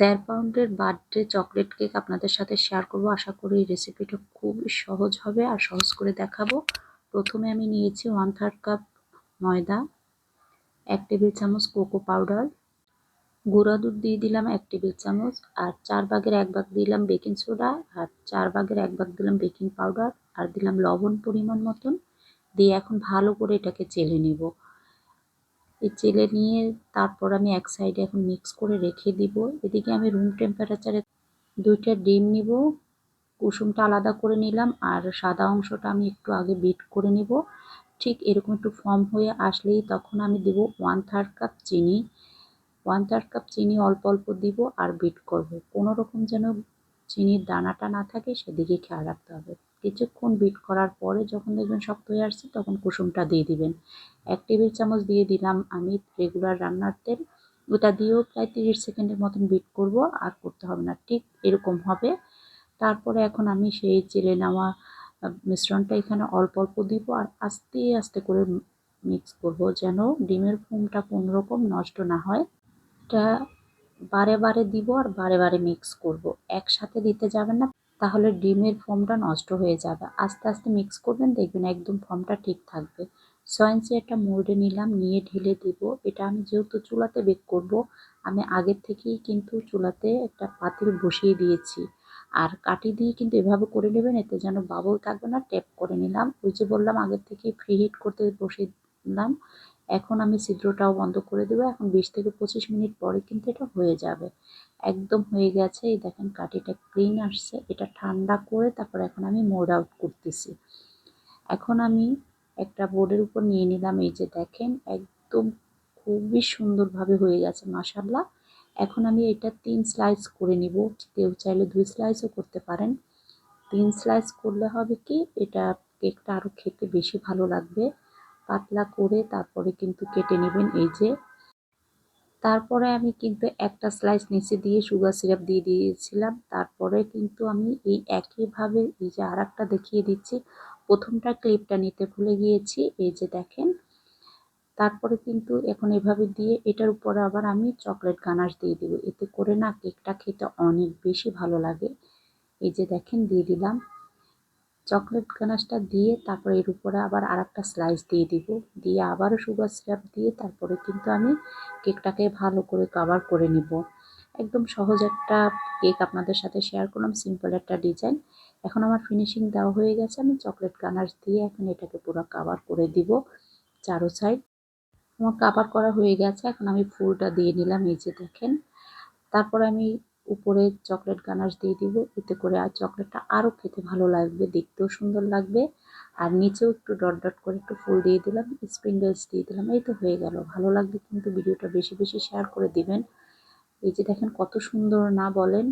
দেড় পাউন্ডের birthday chocolate cake আপনাদের সাথে শেয়ার করব। আশা করি এই রেসিপিটা খুবই সহজ হবে আর সহজ করে দেখাবো। প্রথমে আমি নিয়েছি ওয়ান থার্ড কাপ ময়দা, এক টেবিল চামচ কোকো পাউডার গুঁড়া দুধ দিয়ে দিলাম এক টেবিল চামচ, আর চার ভাগের এক ভাগ দিলাম বেকিং সোডা আর চার ভাগের এক ভাগ দিলাম বেকিং পাউডার আর দিলাম লবণ পরিমাণ মতন। দিয়ে এখন ভালো করে এটাকে চেলে নেব। চেলে নিয়ে তারপর আমি এক সাইডে এখন মিক্স করে রেখে দিব। এদিকে আমি রুম টেম্পারেচারে দুইটা ডিম নিব, কুসুমটা আলাদা করে নিলাম আর সাদা অংশটা আমি একটু আগে বিট করে নিব। ঠিক এরকম একটু ফর্ম হয়ে আসলেই তখন আমি দেব ওয়ান থার্ড কাপ চিনি। ওয়ান থার্ড কাপ চিনি অল্প অল্প দিব আর বিট করব। কোনো রকম যেন চিনির দানাটা না থাকে সেদিকে খেয়াল রাখতে হবে। কিছুক্ষণ বিট করার পরে যখন দেখবেন শক্ত হয়ে আসছে, তখন কুসুমটা দিয়ে দিবেন। এক টেবিল চামচ দিয়ে দিলাম আমি রেগুলার রান্নার তেল। ওটা দিয়েও প্রায় তিরিশ সেকেন্ডের মতন বিট করব, আর করতে হবে না। ঠিক এরকম হবে। তারপরে এখন আমি সেই চেলে নেওয়া মিশ্রণটা এখানে অল্প অল্প দিব, আর আস্তে আস্তে করে মিক্স করব যেন ডিমের ফোমটা কোনোরকম নষ্ট না হয়। এটা বারে বারে দিব আর বারে বারে মিক্স করব। একসাথে দিতে যাবেন না তাহলে ডিমের ফর্মটা নষ্ট হয়ে যাবে। আস্তে আস্তে মিক্স করবেন, দেখবেন একদম ফর্মটা ঠিক থাকবে। সয়েন্সে একটা মোল্ডে নিলাম, নিয়ে ঢেলে দিব। এটা আমি যেহেতু চুলাতে বেক করব, আমি আগের থেকেই কিন্তু চুলাতে একটা পাতিল বসিয়ে দিয়েছি। আর কাটি দিয়ে কিন্তু এভাবে করে নেবেন, এতে যেন বাবল থাকবে না। ট্যাপ করে নিলাম। ওই যে বললাম, আগের থেকেই ফ্রি হিট করতে বসিয়ে দিলাম। এখন আমি ছিদ্রটাও বন্ধ করে দেবো। এখন বিশ থেকে পঁচিশ মিনিট পরে কিন্তু এটা হয়ে যাবে। একদম হয়ে গেছে। এই দেখেন কাঠিটা ক্লিন আসছে। এটা ঠান্ডা করে তারপর এখন আমি মোড আউট করতেছি। এখন আমি একটা বোর্ডের উপর নিয়ে নিলাম। এই যে দেখেন, একদম খুবই সুন্দরভাবে হয়ে গেছে মাসাল্লাহ এখন আমি এটা তিন স্লাইস করে নিব। কেউ চাইলে দুই স্লাইসও করতে পারেন। তিন স্লাইস করলে হবে কি, এটা কেকটা আরও খেতে বেশি ভালো লাগবে। পাতলা করে তারপরে কিন্তু কেটে নেবেন এই যে। তারপরে আমি কিন্তু একটা স্লাইস নিচে দিয়ে সুগার সিরাপ দিয়ে দিয়েছিলাম। তারপরে কিন্তু আমি এই একইভাবে এই যে আর দেখিয়ে দিচ্ছি। প্রথমটা ক্লিপটা নিতে ভুলে গিয়েছি, এই যে দেখেন। তারপরে কিন্তু এখন এভাবে দিয়ে এটার উপরে আবার আমি চকলেট গানাশ দিয়ে দিব। এতে করে না কেকটা খেতে অনেক বেশি ভালো লাগে। এই যে দেখেন, দিয়ে দিলাম। চকলেট গানাশটা দিয়ে তারপরে এর উপরে আবার আর একটা স্লাইস দিয়ে দিব। দিয়ে আবারও সুগার সিরাপ দিয়ে তারপরে কিন্তু আমি কেকটাকে ভালো করে কাভার করে নিব। একদম সহজ একটা কেক আপনাদের সাথে শেয়ার করলাম সিম্পল একটা ডিজাইন এখন আমার ফিনিশিং দেওয়া হয়ে গেছে, আমি চকলেট গানাশ দিয়ে এখন এটাকে পুরো কাভার করে দিব চারো সাইড আমার কাভার করা হয়ে গেছে, এখন আমি ফুলটা দিয়ে নিলাম, এই যে দেখেন। তারপর আমি উপরে চকলেট গানাশ দিয়ে দিব। এতে করে আর চকলেটটা আরও খেতে ভালো লাগবে, দেখতেও সুন্দর লাগবে। আর নিচেও একটু ডট ডট করে একটু ফুল দিয়ে দিলাম স্প্রিঙ্গলস দিয়ে দিলাম, এই তো হয়ে গেল। ভালো লাগবে কিন্তু ভিডিওটা বেশি বেশি শেয়ার করে দিবেন। এই যে দেখেন কত সুন্দর না বলেন